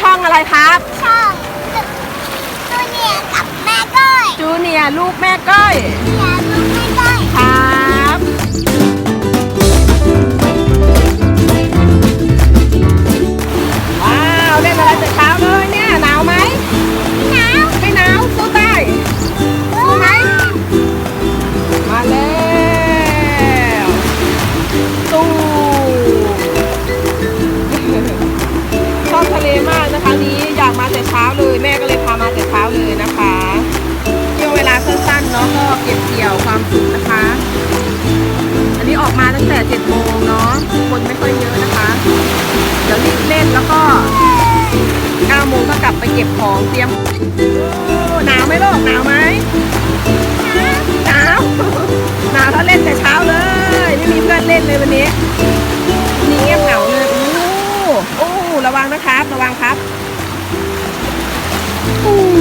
ช่องอะไรครับ ช่องจูเนียร์กับแม่ก้อยจูเนียร์ลูกแม่ก้อยเนียร์ลูกแม่ก้อยครั เก็บของเตรียมหนาวไหมลูกหนาวไหมหนาวหนาวถ้าเล่นแต่เช้าเลย ไม่มีเพื่อนเล่นเลยวันนี้นี่เงียบเหงาเลยโอ้โอ้ระวังนะครับ ระวังครับอู้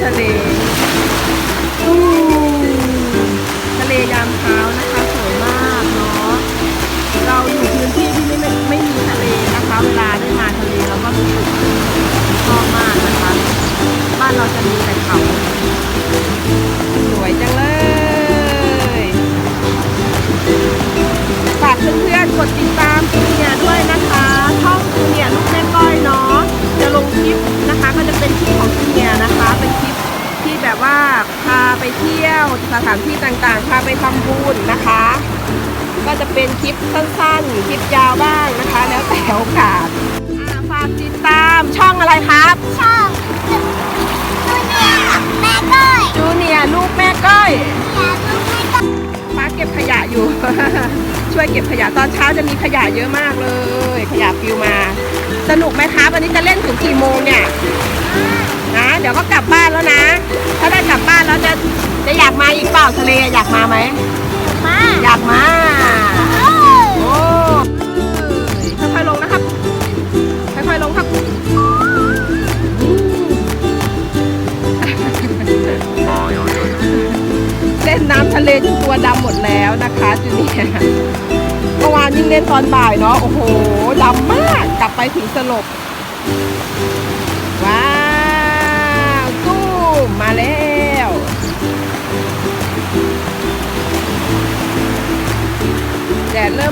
ค เที่ยวสถานที่ต่างๆ พาไปทำบุญนะคะ ก็จะเป็นคลิปสั้นๆ คลิปยาวบ้างนะคะ แล้วแต่โอกาสอ่าฝากติดตามช่องอะไรครับ ช่องจูเนียร์กับแม่ก้อยจูเนียร์ลูกแม่ก้อยเนียร์ลูกแม่ก้อยฟ้าเก็บขยะอยู่ ช่วยเก็บขยะตอนเช้าจะมีขยะเยอะมากเลย ขยะปลิวมา สนุกไหมครับวันนี้จะเล่นถึงกี่โมงเนี่ยนะเดี๋ยวก็กลับบ้านแล้วนะ ถ้าได้กลับบ้านแล้วจะ จะอยากมาอีกเปล่าทะเลอยากมาไหม มาอยากมาเอ้ยโอ้ยค่อยๆลงนะครับ ค่อยๆลงครับ เล่นน้ำทะเลจนตัวดำหมดแล้วนะคะจูเนียร์เมื่อวานยิ่งเล่นตอนบ่ายเนาะ โอ้โหดำมาก กลับไปถึงสลบ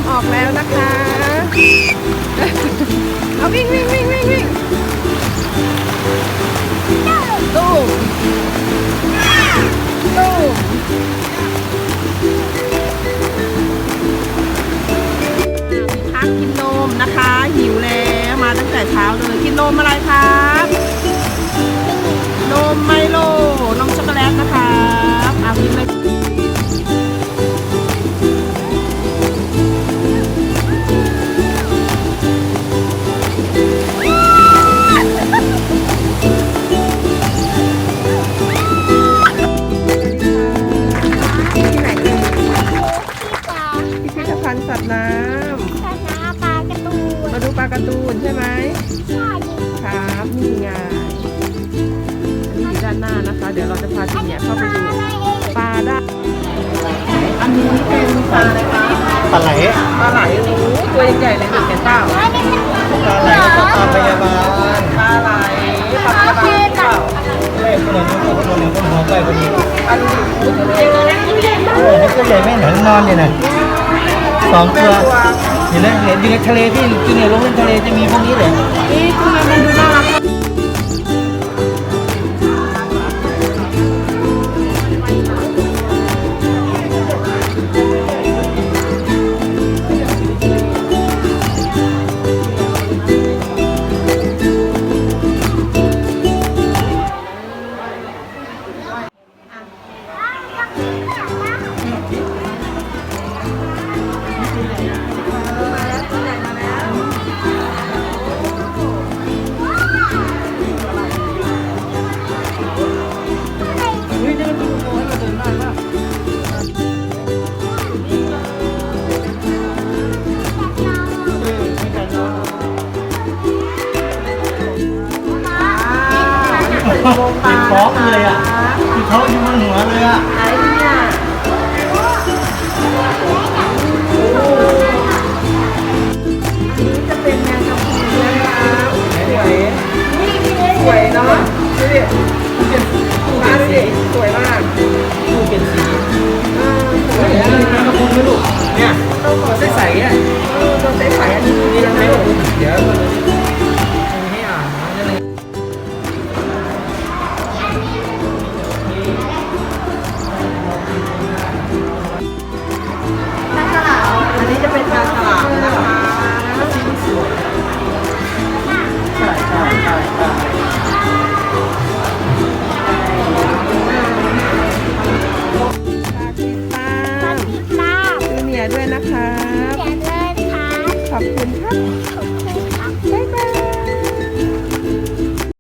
มออกแล้วนะคะ การ์ตูนใช่ไหมใช่ครับนี่ไงอันนี้อยู่ด้านหน้านะคะ เดี๋ยวเราจะพาทีเนี่ยเข้าไปดูปลาได้อันนี้เป็นปลาอะไรคะปลาไหลปลาไหลโอ้โหตัวใหญ่ๆเลยหนึ่งเห็นเปล่าอันนี้เป็นปลาไหลก็ปลาพยาบาลปลาไหลปลาพยาบาลหรือเปล่าเล่คนละนิ้วคนละนิ้วคนหัวใกล้พอดีอันนี้ตัวใหญ่โอ้โหตัวใหญ่ไม่หนังนอนเนี่ยนะ สองตัวเห็นไหมเห็นอยู่ในทะเลที่จุเนียลงเล่นทะเลจะมีพวกนี้เลยนี่ทำไมมันดูน่า องเลยอะคือเขาอยู่บนหัวเลยอะ